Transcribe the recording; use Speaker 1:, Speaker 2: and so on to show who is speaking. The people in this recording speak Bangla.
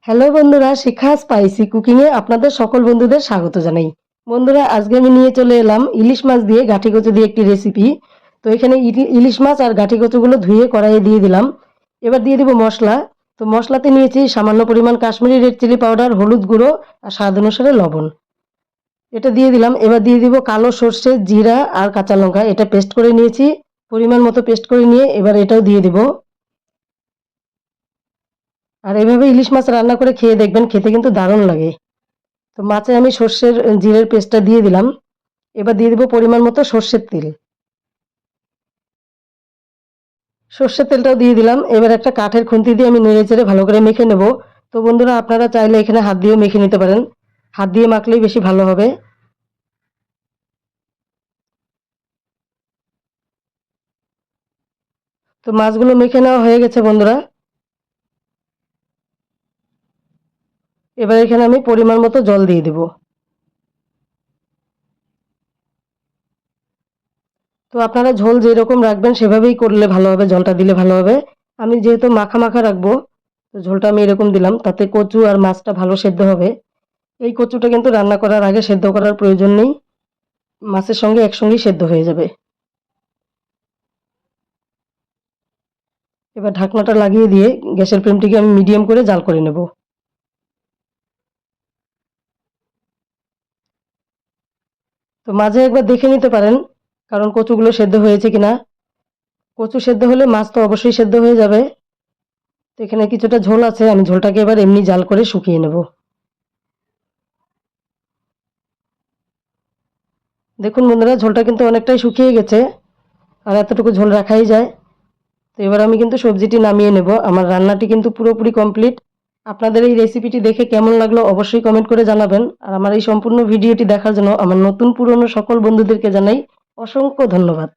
Speaker 1: হ্যালো বন্ধুরা, শিখা স্পাইসি কুকিংয়ে আপনাদের সকল বন্ধুদের স্বাগত জানাই। বন্ধুরা, আজকে আমি নিয়ে চলে এলাম ইলিশ মাছ দিয়ে গাঠি কচু দিয়ে একটি রেসিপি তো এখানে ইলি- ইলিশ মাছ আর গাঠি কচুগুলো ধুয়ে কড়াইয়ে দিয়ে দিলাম। এবার দিয়ে দিব মশলা। তো মশলাতে নিয়েছি সামান্য পরিমাণ কাশ্মীরি রেড চিলি পাউডার, হলুদ গুঁড়ো আর স্বাদ অনুসারে লবণ। এটা দিয়ে দিলাম। এবার দিয়ে দিব কালো সর্ষে, জিরা আর কাঁচা লঙ্কা। এটা পেস্ট করে নিয়েছি। পরিমাণ মতো পেস্ট করে নিয়ে এবার এটাও দিয়ে দিব। আর এভাবে ইলিশ মাছ রান্না করে খেয়ে দেখবেন খেতে কিন্তু দারুণ লাগে। তো মাছে আমি সর্ষের জিরের পেস্টটা দিয়ে দিলাম। এবার দিয়ে দেবো পরিমাণ মতো সর্ষের তেল। সর্ষের তেলটাও দিয়ে দিলাম। এবার একটা কাঠের খুন্তি দিয়ে আমি নেড়ে চেড়ে ভালো করে মেখে নেব। তো বন্ধুরা, আপনারা চাইলে এখানে হাত দিয়েও মেখে নিতে পারেন। হাত দিয়ে মাখলেই বেশি ভালো হবে। তো মাছগুলো মেখে নেওয়া হয়ে গেছে বন্ধুরা। এবার এখানে আমি পরিমাণ মতো জল দিয়ে দেব। তো আপনারা ঝোল যেরকম রাখবেন সেভাবেই করলে ভালো হবে, জলটা দিলে ভালো হবে। আমি যেহেতু মাখা মাখা রাখব, তো ঝোলটা আমি এরকম দিলাম, তাতে কচু আর মাছটা ভালো সেদ্ধ হবে। এই কচুটা কিন্তু রান্না করার আগে সেদ্ধ করার প্রয়োজন নেই, মাছের সঙ্গে একসঙ্গেই সেদ্ধ হয়ে যাবে। এবার ঢাকনাটা লাগিয়ে দিয়ে গ্যাসের ফ্লেমটিকে আমি মিডিয়াম করে জাল করে নেব। তো মাঝে একবার দেখে নিতে পারেন, কারণ কচুগুলো সেদ্ধ হয়েছে কিনা। কচু সেদ্ধ হলে মাছ তো অবশ্যই সেদ্ধ হয়ে যাবে। তো এখানে কিছুটা ঝোল আছে, আমি ঝোলটাকে এবার এমনি জাল করে শুকিয়ে নেব। দেখুন বন্ধুরা, ঝোলটা কিন্তু অনেকটাই শুকিয়ে গেছে, আর এতটুকু ঝোল রাখাই যায়। তো এবার আমি কিন্তু সবজিটি নামিয়ে নেব। আমার রান্নাটি কিন্তু পুরোপুরি কমপ্লিট। আপনাদের এই রেসিপিটি দেখে কেমন লাগল অবশ্যই কমেন্ট করে জানাবেন। আর আমার এই সম্পূর্ণ ভিডিওটি দেখার জন্য আমার নতুন পুরনো সকল বন্ধুদেরকে জানাই অসংখ্য ধন্যবাদ।